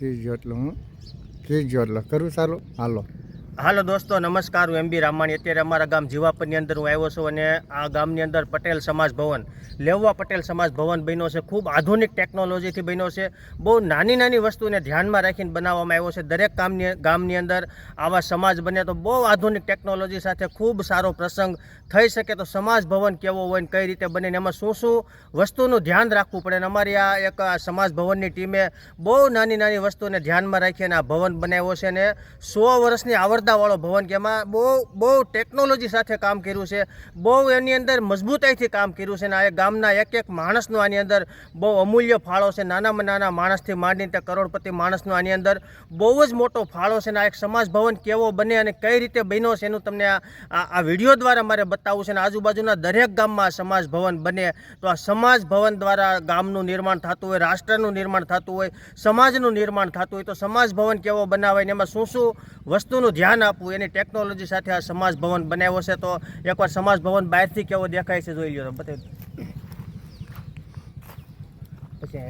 કીજો એટલે હું કીજો એટલે કરું ચાલો. હાલો. હાલો દોસ્તો, નમસ્કાર. હું એમ બી રામાણી. અત્યારે અમારા ગામ જીવાપરની અંદર હું આવ્યો છું અને આ ગામની અંદર પટેલ સમાજ ભવન, લેવવા પટેલ સમાજ ભવન બન્યો છે. ખૂબ આધુનિક ટેકનોલોજીથી બન્યો છે. બહુ નાની નાની વસ્તુને ધ્યાનમાં રાખીને બનાવવામાં આવ્યો છે. દરેક ગામની ગામની અંદર આવા સમાજ બને તો બહુ આધુનિક ટેકનોલોજી સાથે ખૂબ સારો પ્રસંગ થઈ શકે તો સમાજ ભવન કેવો હોય ને કઈ રીતે બને ને એમાં શું શું વસ્તુનું ધ્યાન રાખવું પડે અને અમારી આ એક સમાજ ભવનની ટીમે બહુ નાની નાની વસ્તુને ધ્યાનમાં રાખીને આ ભવન બનાવ્યો છે અને સો વર્ષની આવરદાવાળો ભવન કે એમાં બહુ બહુ ટેકનોલોજી સાથે કામ કર્યું છે. બહુ એની અંદર મજબૂતાઈથી કામ કર્યું છે અને આ ગામના એક એક માણસનો આની અંદર બહુ અમૂલ્ય ફાળો છે. નાનામાં નાના માણસથી માંડીને તે કરોડપતિ માણસનો આની અંદર બહુ જ મોટો ફાળો છે અને આ એક સમાજ ભવન કેવો બને અને કઈ રીતે બન્યો છે એનું તમને આ આ વીડિયો દ્વારા મારે બતાવવું છે અને આજુબાજુના દરેક ગામમાં સમાજ ભવન બને. તો આ સમાજ ભવન દ્વારા ગામનું નિર્માણ થતું હોય, રાષ્ટ્રનું નિર્માણ થતું હોય, સમાજનું નિર્માણ થતું હોય તો સમાજ ભવન કેવો બનાવાય ને એમાં શું શું વસ્તુનું ધ્યાન આપવું, એની ટેકનોલોજી સાથે આ સમાજ ભવન બનાવ્યો છે, તો એકવાર સમાજ ભવન બહારથી કેવો દેખાય છે, જોઈ લો બતાવી પછી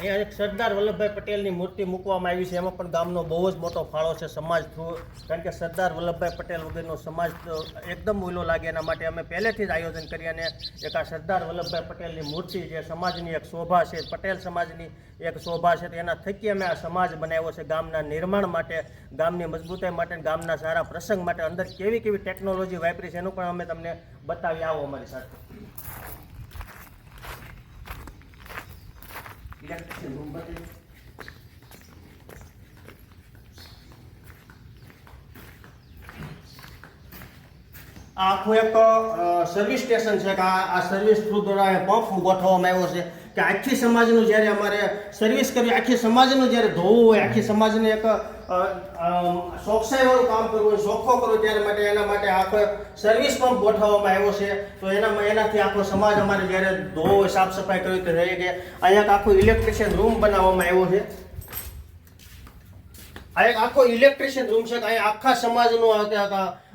અહીંયા એક સરદાર વલ્લભભાઈ પટેલની મૂર્તિ મૂકવામાં આવી છે. એમાં પણ ગામનો બહુ જ મોટો ફાળો છે સમાજ થ્રુ. કારણ કે સરદાર વલ્લભભાઈ પટેલ વગરનો સમાજ એકદમ ઓલો લાગે એના માટે અમે પહેલેથી જ આયોજન કરી અને એક આ સરદાર વલ્લભભાઈ પટેલની મૂર્તિ જે સમાજની એક શોભા છે, પટેલ સમાજની એક શોભા છે એના થકી અમે આ સમાજ બનાવ્યો છે ગામના નિર્માણ માટે, ગામની મજબૂતાઈ માટે ગામના સારા પ્રસંગ માટે. અંદર કેવી કેવી ટેકનોલોજી વાપરી છે એનું પણ અમે તમને બતાવી આવો અમારી સાથે. આખું એક સર્વિસ સ્ટેશન છે કે આ સર્વિસ થ્રુ દ્વારા પંપ ગોઠવવામાં આવ્યો છે. કે આખી સમાજનું જ્યારે અમારે સર્વિસ કરવી આખી સમાજનું જ્યારે ધોવું હોય આખી સમાજને એક અ, કામ કરવું હોય સોખો કરવો ત્યારે માટે એના માટે આખો સર્વિસ પંપ ગોઠવવામાં આવ્યો છે. તો એના એનાથી આખો સમાજ અમારે જ્યારે ધોવો હોય સાફ સફાઈ કરવી તો રહી ગયા. અહીંયા આખો ઇલેક્ટ્રિશિયન રૂમ બનાવવામાં આવ્યો છે. આ એક આખો ઇલેક્ટ્રિશિયન રૂમ છે. અહીંયા આખા સમાજનું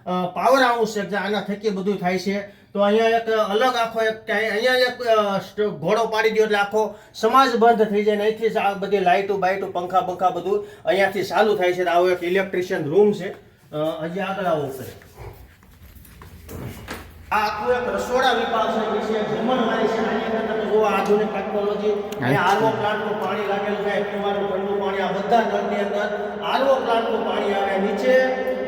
પાવર હાઉસ છે આના થકી બધું થાય છે. તો અહીંયા એક અલગ આખો એક અહીંયા એક ઘોડો પાડી દો એટલે આખો સમાજ બંધ થઈ જાય ને અહીંથી આ બધી લાઇટો બાઇટો પંખા પંખા બધું અહીંયાથી ચાલુ થાય છે. આવો એક ઇલેક્ટ્રિશિયન રૂમ છે. હજી આગળ આવો આ આખું એક રસોડા વિભાગ છે પાણી લાગેલું પાણી, આ બધા નળની અંદર પ્લાન્ટનું પાણી નીચે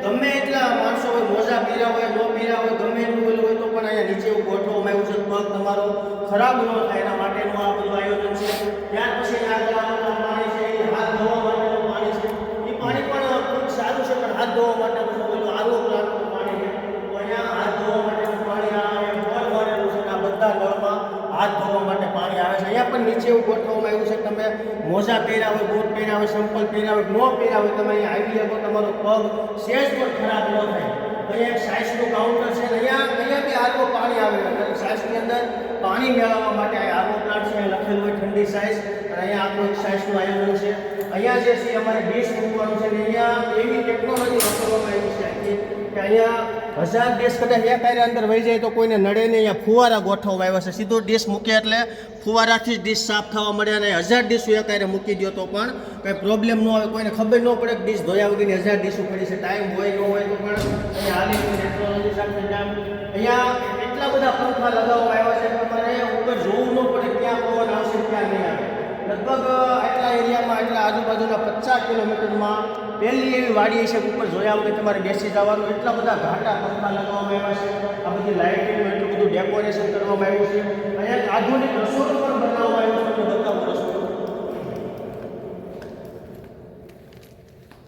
ગમે એટલા માણસો હોય, મોજા પીર્યા હોય, નો પીર્યા હોય, ગમે એટલું હોય તો પણ અહીંયા નીચે ગોઠવવામાં આવ્યું છે પગ તમારો ખરાબ ન થાય, એના માટેનું આ બધું આયોજન છે ત્યાર પછી આગળ આવવાનું પાણી છે એ હાથ ધોવા માટેનું પાણી છે એ પાણી પણ ખૂબ સારું છે પણ હાથ ધોવા માટેનું પેલું આરઓ પ્લાન્ટનું પાણી છે તો અહીંયા હાથ ધોવા માટેનું પાણી આવે બોર ભરેલું છે અને આ બધા નળમાં હાથ ધોવા માટે પાણી આવે છે અહીંયા પણ નીચે એવું ગોઠવવામાં આવ્યું છે કે તમે મોજા પહેર્યા હોય, બૂટ પહેર્યા હોય, સંપલ પહેર્યા હોય, ન પહેર્યા હોય, તમે અહીંયા આવી શકો, તમારો પગ સેજ પણ ખરાબ ન થાય. અહીંયા એક સાઇઝનું કાઉન્ટર છે અહીંયા અહીંયા બી આરવો પાણી આવે છે. સાઇઝની અંદર પાણી મેળવવા માટે આ આરઓ પ્લાન્ટ છે લખેલું હોય ઠંડી સાઇઝ અને અહીંયા આપણું એક સાઇઝનું આયોજન છે. અહીંયા જે છે અમારે ડીશ મૂકવાનું છે, અને અહીંયા એવી ટેકનોલોજી વાપરવામાં આવી છે, કે અહીંયા હજાર ડીશ કદાચ એક હારે અંદર વહી જાય તો કોઈને નડે નહીં. અહીંયા ફુવારા ગોઠવવા આવ્યા છે. સીધો ડીશ મૂકે એટલે ફુવારાથી જ ડીશ સાફ થવા મળે અને હજાર ડીશું એક હારે મૂકી દો તો પણ કંઈ પ્રોબ્લેમ ન આવે. કોઈને ખબર ન પડે કે ડીશ ધોયા વગરની હજાર ડીશું પડી છે. ટાઈમ હોય ન હોય તો પણ અહીંયા અહીંયા એટલા બધા પંખા લગાવવામાં આવ્યા છે તમારે ઉપર જોવું ન પડે ક્યાં પવન આવશે, ક્યાં નહીં આવે. લગભગ આટલા એરિયામાં, આટલા આજુબાજુના પચાસ કિલોમીટરમાં પહેલી એવી વાડી છે ઉપર જોયા વગર તમારે બેસી જવાનું. એટલા બધા ઘાટા પંખા લગાવવામાં આવ્યા છે. આ બધી લાઇટિંગ એટલું બધું ડેકોરેશન કરવામાં આવ્યું છે. અહીંયા આધુનિક રસોડું પણ બનાવવામાં આવ્યું છે. બતાવું રસોડું.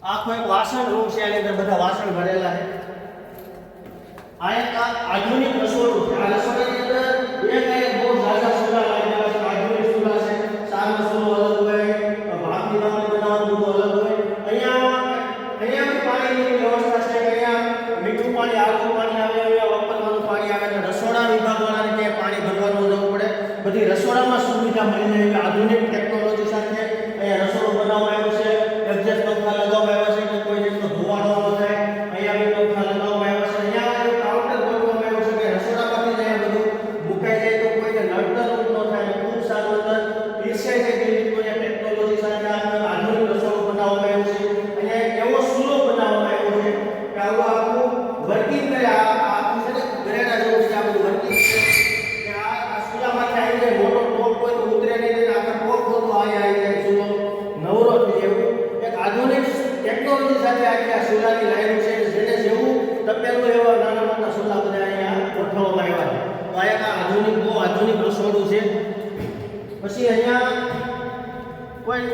આખો એક વાસણ રૂમ છે. આની અંદર બધા વાસણ ભરેલા છે. આ એક આધુનિક રસોડું છે. આ રસોડાની અંદર એક બહુ ઝાઝા છે આ બધું વર્કિંગ છે. કે આ આ ચૂલામાંથી આવી જાય મોટો ટોપ હોય તો ઉતરે નહીં ને આખા ટોપ હોય તો અહીંયા આવી જાય. ચૂલો નવરો થઈ એવું. એક આધુનિક ટેકનોલોજી સાથે આખી આ ચૂલાની લાઈન છે, જેને જેવું તપેલું એવા નાના મોટા સુલા બધા અહીંયા ગોઠવવામાં આવ્યા તો આ એક આધુનિક, બહુ આધુનિક રસોડું છે. પછી અહીંયા કોઈ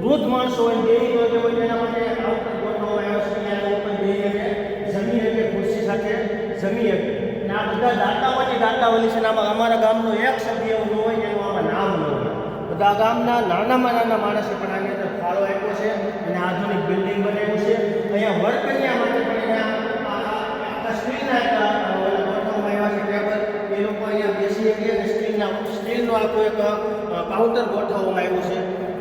વૃદ્ધ માણસો હોય દેવી વગેરે હોય તેના માટે કાઉન્ટર ગોઠવવામાં આવ્યા છે ત્યાં લોકો બેસી શકે જમી શકે ખુરશી સાથે જમી શકે અને આ બધા દાતાઓની દાતાવલી આમાં અમારા ગામનો એક સભ્ય એવું ન હોય એનું આમાં નામ ન હોય. બધા ગામના નાનામાં નાના માણસે પણ આની અંદર ફાળો આપ્યો છે અને આધુનિક બિલ્ડિંગ બનાવ્યું છે. અહીંયા વર્કરિયા માટે પણ અહીંયા સ્ટીલના ગોઠવવામાં છે ટેબલ એ લોકો અહીંયા બેસી શકે અને સ્ટીલના આખું એક કાઉન્ટર ગોઠવવામાં આવ્યું છે.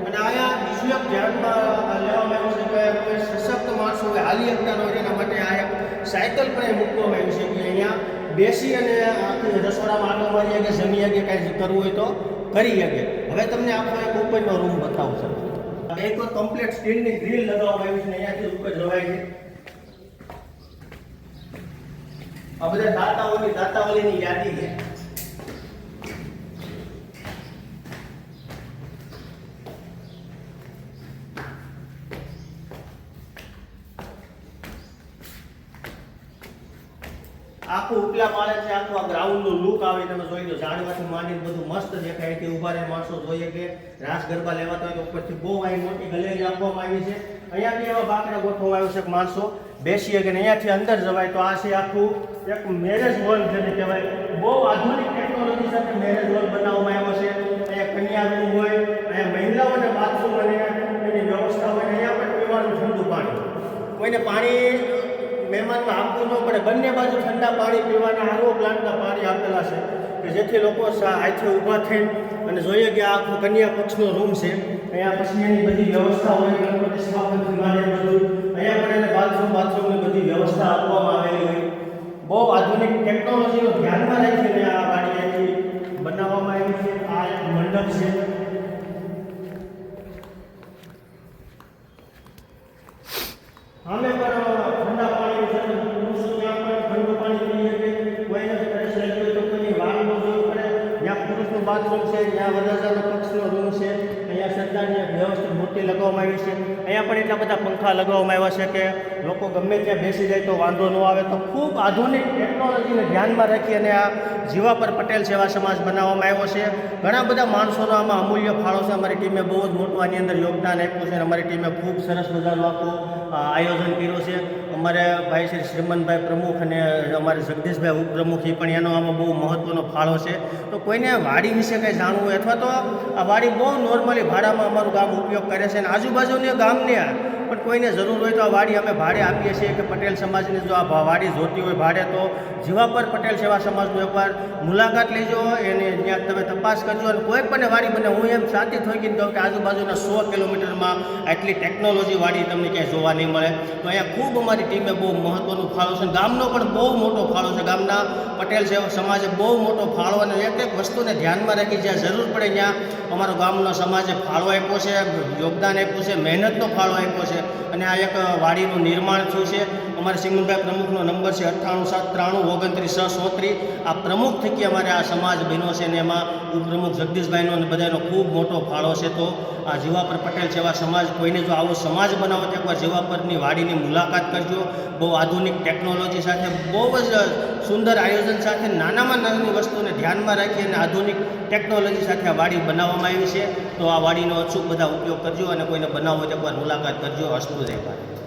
અને અહીંયા બીજું ધ્યાનમાં લેવામાં આવ્યું છે કે સશક્ત માણસો હાલી શકતા ન હોય એના માટે આ એક સાયકલ પણ મૂકવામાં આવ્યું છે કે અહીંયા બેસી અને આખી રસોડામાં આટો મારી શકે જમી શકે કાંઈ કરવું હોય તો કરી શકે હવે તમને આખો એક ઉપરનો રૂમ બતાવું છું. એક તો કમ્પ્લીટ સ્ટીલની ગ્રીલ લગાવવામાં આવી છે અહીંયાથી ઉપર જવાય છે. આ બધા દાતાઓની દાતાવલીની યાદી છે. આખું ઉપલા માળે છે, આખું આ ગ્રાઉન્ડનું લુક આવે, તમે જોઈ લો ઝાડમાંથી માંડીને બધું મસ્ત દેખાય. કે ઊભા રહે માણસો જોઈએ કે રાસ ગરબા લેવાતા હોય તો ઉપરથી બહુ અહીં મોટી ગલેરી આપવામાં આવી છે. અહીંયા બી એવા બાકડા ગોઠવવામાં આવ્યું છે માણસો. બેસીએ કે અહીંયાથી અંદર જવાય તો આ છે આખું એક મેરેજ હોલ જેને કહેવાય. બહુ આધુનિક ટેકનોલોજી સાથે મેરેજ હોલ બનાવવામાં આવ્યો છે. અહીંયા કન્યા રૂમ હોય, અહીંયા મહિલાઓને બાથરૂમ અને એની વ્યવસ્થા હોય અહીંયા પણ પીવાનું ઠંડુ પાણી. કોઈને પાણી મહેમાનમાં આપવું ન પડે. બંને બાજુ ઠંડા પાણી પીવાના આરો પ્લાન્ટના પાણી આપેલા છે કે જેથી લોકો હાથે ઊભા થઈને અને જોઈએ કે આ કન્યા પક્ષનો રૂમ છે. અહીંયા પછી એની બધી વ્યવસ્થા હોય, ગણપતિ સ્થાપનથી માંડીને બધું. અહીંયા પણ એને બાથરૂમ, બાથરૂમની બધી વ્યવસ્થા આપવામાં આવેલી હોય. બહુ આધુનિક ટેકનોલોજીનો ધ્યાનમાં રાખીને આ વાડી બનાવવામાં આવી છે. આ એક મંડપ છે અમે પણ ઠંડા પાણી છે પુરુષો ત્યાં પણ ઠંડુ પાણી પીએ કે કોઈને તરસ લાગી હોય તો કોઈની વાર ન જોવી પડે જ્યાં પુરુષનું બાથરૂમ છે જ્યાં વરરાજાનો પક્ષનો રૂમ છે, અહીંયા સરદારની વ્યવસ્થિત મૂર્તિ લગાવવામાં આવી છે. અહીંયા પણ એટલા બધા પંખા લગાવવામાં આવ્યા છે કે લોકો ગમે ત્યાં બેસી જાય તો વાંધો ન આવે. તો ખૂબ આધુનિક ટેકનોલોજીને ધ્યાનમાં રાખી અને આ જીવાપર પટેલ સેવા સમાજ બનાવવામાં આવ્યો છે. ઘણા બધા માણસોનો આમાં અમૂલ્ય ફાળો છે. અમારી ટીમે બહુ જ મોટું આની અંદર યોગદાન આપ્યું છે અને અમારી ટીમે ખૂબ સરસ મજાનું આખું આયોજન કર્યું છે. અમારે ભાઈ શ્રી શ્રીમંતભાઈ પ્રમુખ અને અમારે જગદીશભાઈ ઉપપ્રમુખ એ પણ એનો આમાં બહુ મહત્ત્વનો ફાળો છે. તો કોઈને વાડી વિશે કંઈ જાણવું હોય અથવા તો આ વાડી બહુ નોર્મલી ભાડામાં અમારું ગામ ઉપયોગ કરે છે અને આજુબાજુની ગામને કોઈને જરૂર હોય તો આ વાડી અમે ભાડે આપીએ છીએ કે પટેલ સમાજની જો આ વાડી જોતી હોય ભાડે, તો જીવાપર પટેલ સેવા સમાજનું એકવાર મુલાકાત લેજો, એને ત્યાં તમે તપાસ કરજો અને કોઈ પણ વાડી બને, હું એમ સાચી ગઈ કહું કે આજુબાજુના સો કિલોમીટરમાં આટલી ટેકનોલોજી વાડી તમને ક્યાંય જોવા નહીં મળે. તો અહીંયા ખૂબ અમારી ટીમે બહુ મહત્ત્વનું ફાળો છે ગામનો પણ બહુ મોટો ફાળો છે. ગામના પટેલ સેવા સમાજે બહુ મોટો ફાળો અને એક એક વસ્તુને ધ્યાનમાં રાખી જ્યાં જરૂર પડે ત્યાં અમારો ગામનો સમાજે ફાળો આપ્યો છે, યોગદાન આપ્યું છે, મહેનતનો ફાળો આપ્યો છે. અને આ એક વાડીનું નિર્માણ થયું છે. અમારે સિમનભાઈ પ્રમુખનો નંબર છે અઠ્ઠાણું સાત ત્રાણું ઓગણત્રીસ છ સોત્રીસ આ પ્રમુખ થકી અમારે આ સમાજ બન્યો છે અને એમાં ઉપપ્રમુખ જગદીશભાઈનો અને બધાનો ખૂબ મોટો ફાળો છે તો આ જીવાપર પટેલ જેવા સમાજ કોઈને જો આવો સમાજ બનાવો તો એકવાર જીવાપરની વાડીની મુલાકાત કરજો. બહુ આધુનિક ટેકનોલોજી સાથે, બહુ જ સુંદર આયોજન સાથે, નાનામાં નાની વસ્તુને ધ્યાનમાં રાખી અને આધુનિક ટેકનોલોજી સાથે આ વાડી બનાવવામાં આવી છે. તો આ વાડીનો અચૂક બધા ઉપયોગ કરજો અને કોઈને બનાવવો તો એકવાર મુલાકાત કરજો. અસ્તુ રહેવા